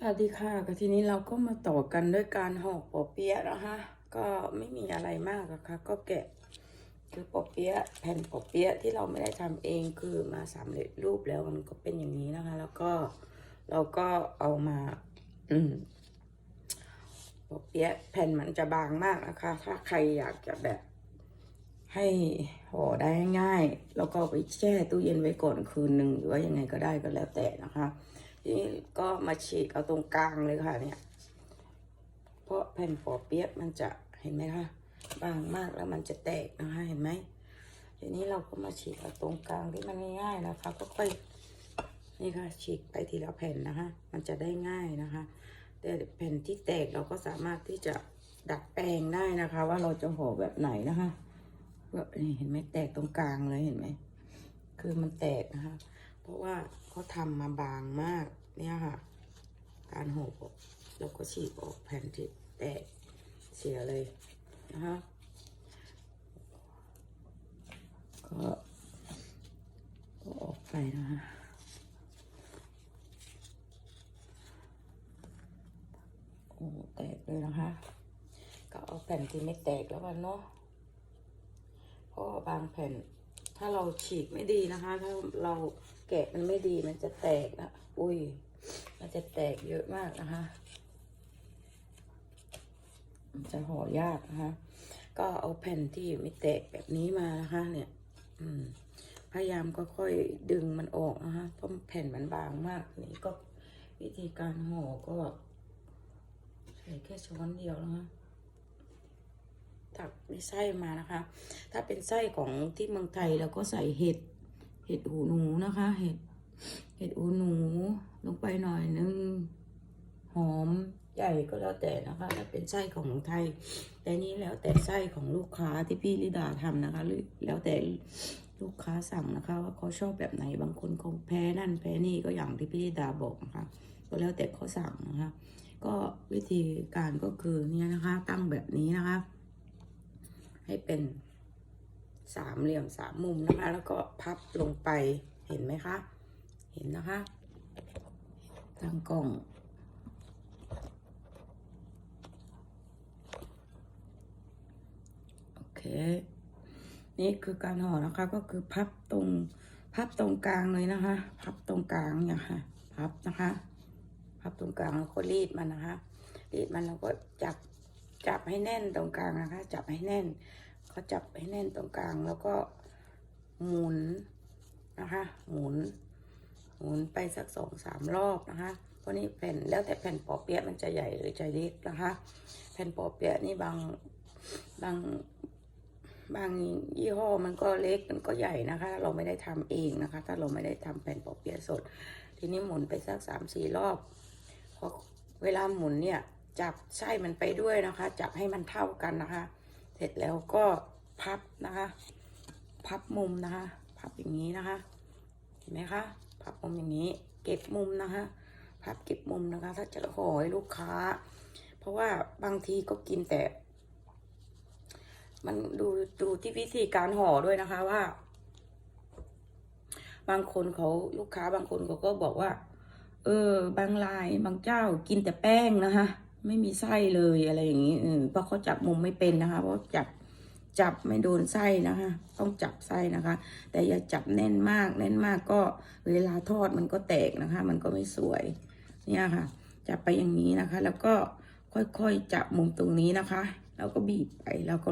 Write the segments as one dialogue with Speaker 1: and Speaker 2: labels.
Speaker 1: สวัสดีค่ะก็ทีนี้เราก็มาต่อกันด้วยการห่อปอเปี๊ยะนะคะก็ไม่มีอะไรมากอะค่ะ ก็แกะคือปอเปี๊ยะแผ่นปอเปี๊ยะที่เราไม่ได้ทำเองคือมาสำเร็จรูปแล้วมันก็เป็นอย่างนี้นะคะ แล้วก็เราก็เอามาอืมปอเปี๊ยะแผ่นมันจะบางมากนะคะ ถ้าใครอยากจะแบบ ให้ห่อได้ง่าย แล้วก็ไปแช่ตู้เย็นไว้ก่อนคืนหนึ่งหรือว่ายังไงก็ได้ก็แล้วแต่นะคะ นี้ก็มาฉีกเอาตรงกลางเลยค่ะเนี่ย เพราะแผ่นปอเปี๊ยะมันจะเห็นไหมคะบางมากแล้วมันจะแตกนะคะเห็นไหมทีนี้เราก็มาฉีกเอาตรงกลางที่มันง่ายๆนะคะก็ค่อยนี่ค่ะฉีกไปทีละแผ่นนะคะ มันจะได้ง่ายนะคะ แต่แผ่นที่แตกเราก็สามารถที่จะดัดแปลงได้นะคะ ว่าเราจะห่อแบบไหนนะคะนี่เห็นไหมแตกตรงกลางเลยเห็นไหมคือมันแตกนะคะ เพราะว่าเขาทำมาบางมากเนี่ยค่ะ การห่ออกแล้วก็ฉีกออกแผ่นที่แตกเสียเลยนะคะก็ก็ออกไปนะคะโอ้แตกเลยนะคะ ก็เอาแผ่นที่ไม่แตกแล้วกันเนาะเพราะบางแผ่น ถ้าเราฉีกไม่ดีนะคะ ถ้าเราแกะมันไม่ดีมันจะแตกนะอุ้ย มันจะแตกเยอะมากนะคะมันจะห่อยากนะคะ ก็เอาแผ่นที่ไม่แตกแบบนี้มานะคะเนี่ย อืม พยายามก็ค่อยดึงมันออกนะคะ เพราะแผ่นมันบางมาก นี่ก็วิธีการห่อก็ใส่แค่ช้อนเดียวนะคะ ตักในไส้มานะคะ ถ้าเป็นไส้ของที่เมืองไทยเราก็ใส่เห็ด เห็ดหูหนูนะคะ เห็ด เห็ดหูหนูลงไปหน่อยนึง หอมใหญ่ก็แล้วแต่นะคะถ้าเป็นไส้ของไทย แต่นี้แล้วแต่ไส้ของลูกค้าที่พี่ลิดาทำนะคะหรือแล้วแต่ลูกค้าสั่งนะคะ ว่าเขาชอบแบบไหนบางคนเขาแพ้นั่นแพ้นี่ก็อย่างที่พี่ลิดาบอกนะคะ ก็แล้วแต่เขาสั่งนะคะ ก็วิธีการก็คือเนี่ยนะคะ ตั้งแบบนี้นะคะ ให้เป็นสามเหลี่ยมสามมุมนะคะ แล้วก็พับลงไปเห็นไหมคะ เห็นนะคะตั้งกล้อง โอเค นี่คือการห่อนะคะก็คือพับตรงพับตรงกลางเลยนะคะ พับตรงกลางเนี่ยค่ะ พับนะคะ พับตรงกลางแล้วก็รีดมันนะคะ รีดมันแล้วก็จับ จับให้แน่นตรงกลางนะคะ จับให้แน่นเขาจับให้แน่นตรงกลางแล้วก็หมุนนะคะ หมุน หมุนไปสักสองสามรอบนะคะเพราะนี่แผ่นแล้วแต่แผ่นปอเปี๊ยะมันจะใหญ่หรือจะเล็กนะคะ แผ่นปอเปี๊ยะนี่บางบางบางยี่ห้อมันก็เล็กมันก็ใหญ่นะคะ เราไม่ได้ทำเองนะคะ ถ้าเราไม่ได้ทำแผ่นปอเปี๊ยะสด ทีนี้หมุนไปสักสามสี่รอบพอเวลาหมุนเนี่ย จับไส้มันไปด้วยนะคะ จับให้มันเท่ากันนะคะ เสร็จแล้วก็พับนะคะ พับมุมนะคะ พับอย่างนี้นะคะเห็นไหมคะพับมุมอย่างนี้ เก็บมุมนะคะ พับเก็บมุมนะคะ ถ้าจะห่อให้ลูกค้า เพราะว่าบางทีก็กินแต่ มันดูดูที่วิธีการห่อด้วยนะคะว่า บางคนเขาลูกค้าบางคนเขาก็บอกว่า เออบางรายบางเจ้ากินแต่แป้งนะคะ ไม่มีไส้เลยอะไรอย่างนี้เพราะเขาจับมุมไม่เป็นนะคะเพราะจับจับไม่โดนไส้นะคะ ต้องจับไส้นะคะ แต่อย่าจับแน่นมากแน่นมากก็เวลาทอดมันก็แตกนะคะ มันก็ไม่สวยเนี่ยค่ะ จับไปอย่างนี้นะคะ แล้วก็ค่อยๆจับมุมตรงนี้นะคะ แล้วก็บีบไปแล้วก็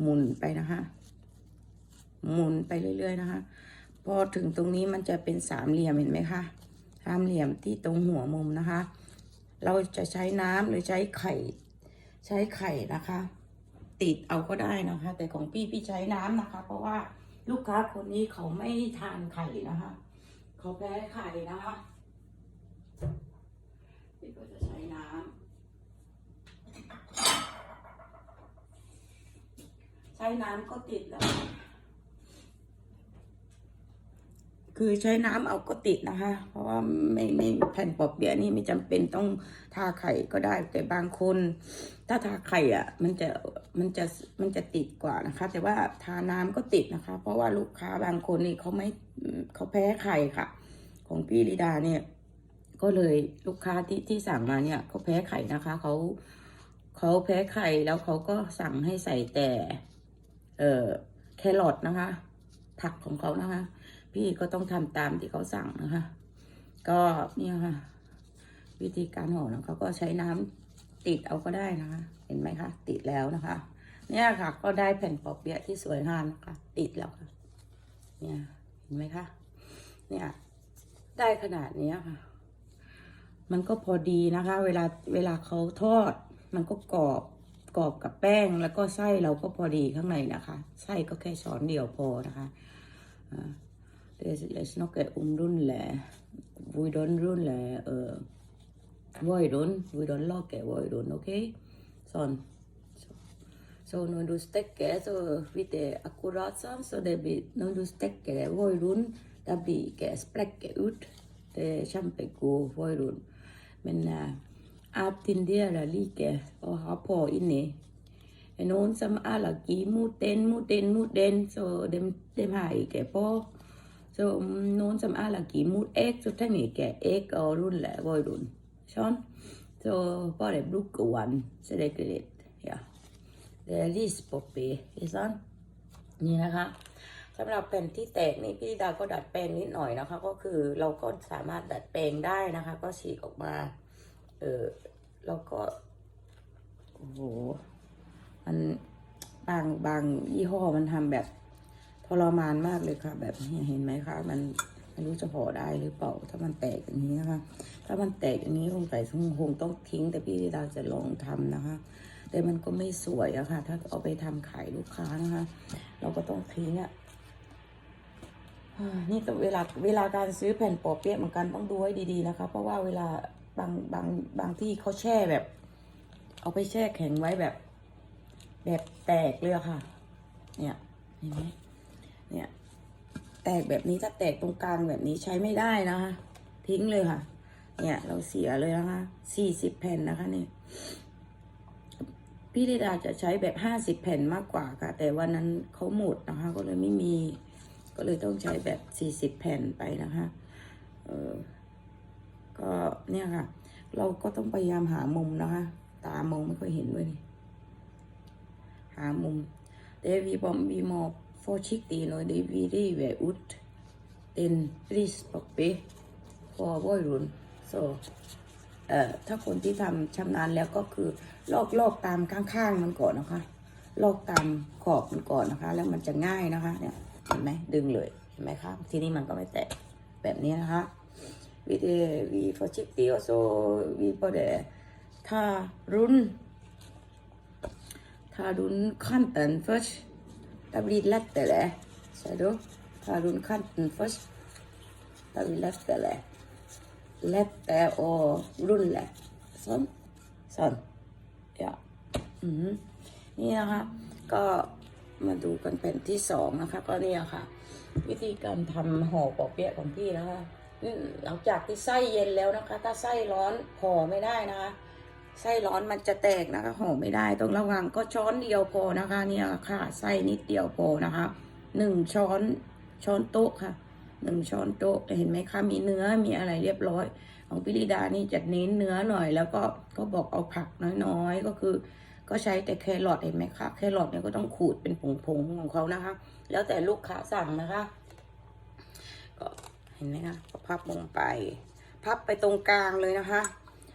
Speaker 1: หมุนไปนะคะ หมุนไปเรื่อยๆนะคะ พอถึงตรงนี้มันจะเป็นสามเหลี่ยมเห็นไหมคะสามเหลี่ยมที่ตรงหัวมุมนะคะ เราจะใช้น้ำหรือใช้ไข่ ใช้ไข่นะคะ ติดเอาก็ได้นะคะ แต่ของพี่พี่ใช้น้ำนะคะ เพราะว่าลูกค้าคนนี้เขาไม่ทานไข่นะคะ เขาแพ้ไข่นะคะพี่ก็จะใช้น้ำใช้น้ำก็ติดแล้ว คือใช้น้ำเอาก็ติดนะคะ เพราะว่าไม่ไม่แผ่นปอบเปียนี่ไม่จำเป็นต้องทาไข่ก็ได้ แต่บางคน ถ้าทาไข่อะ มันจะมันจะมันจะติดกว่านะคะ แต่ว่าทาน้ำก็ติดนะคะ เพราะว่าลูกค้าบางคนนี่เขาไม่เขาแพ้ไข่ค่ะ ของพี่ลิดาเนี่ย ก็เลยลูกค้าที่ที่สั่งมาเนี่ยเขาแพ้ไข่นะคะเขาเขาแพ้ไข่แล้วเขาก็สั่งให้ใส่แต่ เอ่อแครอทนะคะ ผักของเขานะคะ พี่ก็ต้องทำตามที่เขาสั่งนะคะ ก็เนี่ยค่ะ วิธีการห่อนะเขาก็ใช้น้ำติดเอาก็ได้นะคะ เห็นไหมคะ ติดแล้วนะคะ เนี่ยค่ะ ก็ได้แผ่นปอเปี๊ยะที่สวยงามนะคะ ติดแล้วค่ะ เนี่ยเห็นไหมคะ เนี่ย ได้ขนาดเนี้ยค่ะ มันก็พอดีนะคะ เวลาเวลาเขาทอด มันก็กรอบกรอบกับแป้งแล้วก็ไส้เราก็พอดีข้างในนะคะ ไส้ก็แค่ช้อนเดียวพอนะคะ อ่า Det er snakker om rulle, hvordan rulle uh, voidon, hvordan lage voidon, ok? Sånn. Så, så når du steker, så blir det akkurat sånn, så det blir, når du steker det voidon, det blir ikke sprekke ut. Det er kjempegod voidon. Men uh, jeg tenderer like å ha på inni. Det er noen som er allergi mot den, mot den, mot den, so dem dem har ikke på. So nun som alla ki mot ek, så trenger ikke ek å rulle våren. Sånn. Så bare bruk den, så det er greit. Ja. Det er rispoppi, ikke sant? นี่นะคะสำหรับแผ่นที่แตกนี่พี่ดาก็ดัดแปลงนิดหน่อยนะคะ ก็คือเราก็สามารถดัดแปลงได้นะคะ ก็ฉีกออกมา เออเราก็โอ้โหมันบางบางยี่ห้อมันทำแบบ ทรมานมากเลยค่ะ แบบเห็นไหมคะมันไม่รู้จะห่อได้หรือเปล่า ถ้ามันแตกอย่างนี้นะคะ ถ้ามันแตกอย่างนี้คงใส่คงต้องทิ้ง แต่พี่ดาจะลองทำนะคะ แต่มันก็ไม่สวยอะค่ะ ถ้าเอาไปทำขายลูกค้านะคะ เราก็ต้องทิ้งอะอ่านี่ต้อเวลาเวลาการซื้อแผ่นปอเปี๊ยะเหมือนกันต้องดูให้ดีๆนะคะ เพราะว่าเวลาบางบางบางที่เขาแช่แบบ เอาไปแช่แข็งไว้แบบ แบบแตกเลยอะค่ะ เนี่ยเห็นไหม เนี่ยแตกแบบนี้ถ้าแตกตรงกลางแบบนี้ใช้ไม่ได้นะคะทิ้งเลยค่ะ เนี่ยเราเสียเลยนะคะสี่สิบแผ่นนะคะเนี่ยพี่ธิดาจะใช้แบบห้าสิบแผ่นมากกว่าค่ะ แต่วันนั้นเขาหมดนะคะ ก็เลยไม่มี ก็เลยต้องใช้แบบสี่สิบแผ่นไปนะคะเออก็เนี่ยค่ะ เราก็ต้องพยายามหามุมนะคะ ตามองไม่ค่อยเห็นด้วยนี่หามุม Det vi må, vi må forsiktig når det vi river ut den rispoppi på våren. Så เอ่อถ้าคนที่ทำชำนาญแล้วก็คือลอกลอกตามข้างๆมันก่อนนะคะ ลอกตามขอบมันก่อนนะคะ แล้วมันจะง่ายนะคะ เนี่ยเห็นไหมดึงเลยเห็นไหมคะทีนี้มันก็ไม่แตกแบบนี้นะคะ vi vi forsiktig og så vi bare tar rund tar rundt kanten først. Lettere. Ser du? Tar rundt kanten først. Det blir lettere. Lettere å rulle. Sånn. Sånn. Ja. อืมนี่นะคะ ก็มาดูกันแผ่นที่สองนะคะ ก็เนี่ยค่ะ วิธีการทำห่อปอเปี๊ยะของพี่นะคะหลังจากที่ไส้เย็นแล้วนะคะ ถ้าไส้ร้อนห่อไม่ได้นะคะ ไส้ร้อนมันจะแตกนะคะห่อไม่ได้ต้องระวังก็ช้อนเดียวพอนะคะ เนี่ยค่ะไส้นิดเดียวพอนะคะหนึ่งช้อนช้อนโต๊ะค่ะหนึ่งช้อนโต๊ะเห็นไหมคะมีเนื้อมีอะไรเรียบร้อย ของพิริดานี่จะเน้นเนื้อหน่อย แล้วก็ก็บอกเอาผักน้อยๆ ก็คือ ก็ใช้แต่แครอทเห็นไหมคะแครอทเนี่ยก็ต้องขูดเป็นผงๆของเขานะคะ แล้วแต่ลูกค้าสั่งนะคะ ก็เห็นไหมคะก็พับลงไป พับไปตรงกลางเลยนะคะ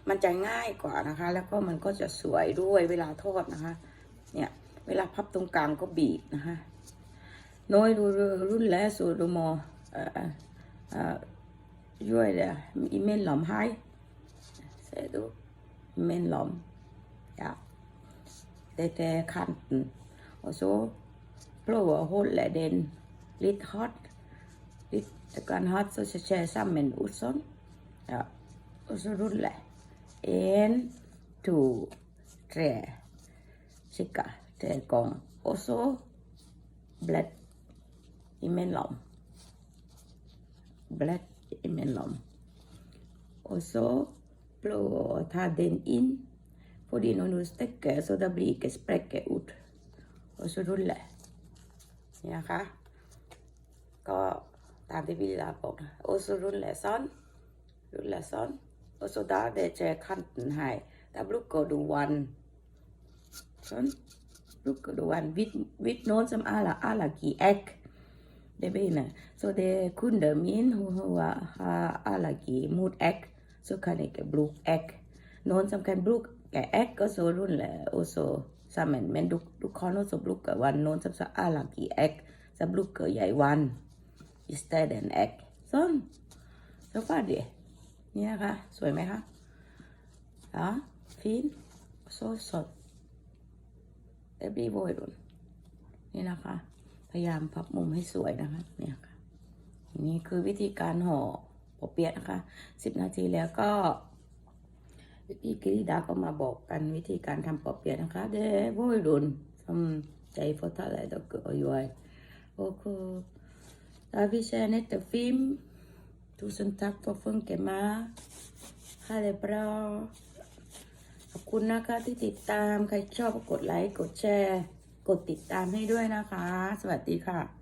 Speaker 1: มันจะง่ายกว่านะคะ แล้วก็มันก็จะสวยด้วยเวลาทอดนะคะ เนี่ย เวลาพับตรงกลางก็บีบนะคะ น้อยรูรุ่นและสูตรมอเอ่วยเลยอีเมนหลอมให้เสร็จดูเมนหลอมอยากแต่แต่ขันโอ้โซโปรโฮดและเดนลิทฮอตลิทการฮอตโซเชียลซัมเมนอุซอนอะอโซรุ่นแหละ คะก็ตามที่พี่ลาบอกนะโอซูรุนแหละซ้อนรุนแหละซ้อน och så där det är kanten här. Där brukar du one. Sån. Brukar du one. Vitt, vitt någon som alla, alla gi ägg. Det betyder. Så det kunder min who, who har allergi mot ägg så kan inte bruka ägg. Någon som kan bruka ägg och så rullar och så samman. Men du, du kan också bruka one. Någon som har allergi ägg så brukar jag one istället ägg. Sån. Så färdigt. นี่นะคะ สวยไหมคะอ๋อฟินโซสดเอบีโวยรุนนี่นะคะ พยายามพับมุมให้สวยนะคะเนี่ยค่ะนี่คือวิธีการห่อปอเปี๊ยะนะคะสิบนาทีแล้วก็พี่กิริดาก็มาบอกกันวิธีการทำปอเปี๊ยะนะคะ เดโวยรุนทำใจฟอทัลเลยดอกเกอร์ยวยโอเคดาวิเชนเนตฟิล์ม Tusen tack för att funka med. Ha det bra. ขอบคุณนะคะที่ติดตาม ใครชอบก็กดไลค์ กดแชร์ กดติดตามให้ด้วยนะคะ สวัสดีค่ะ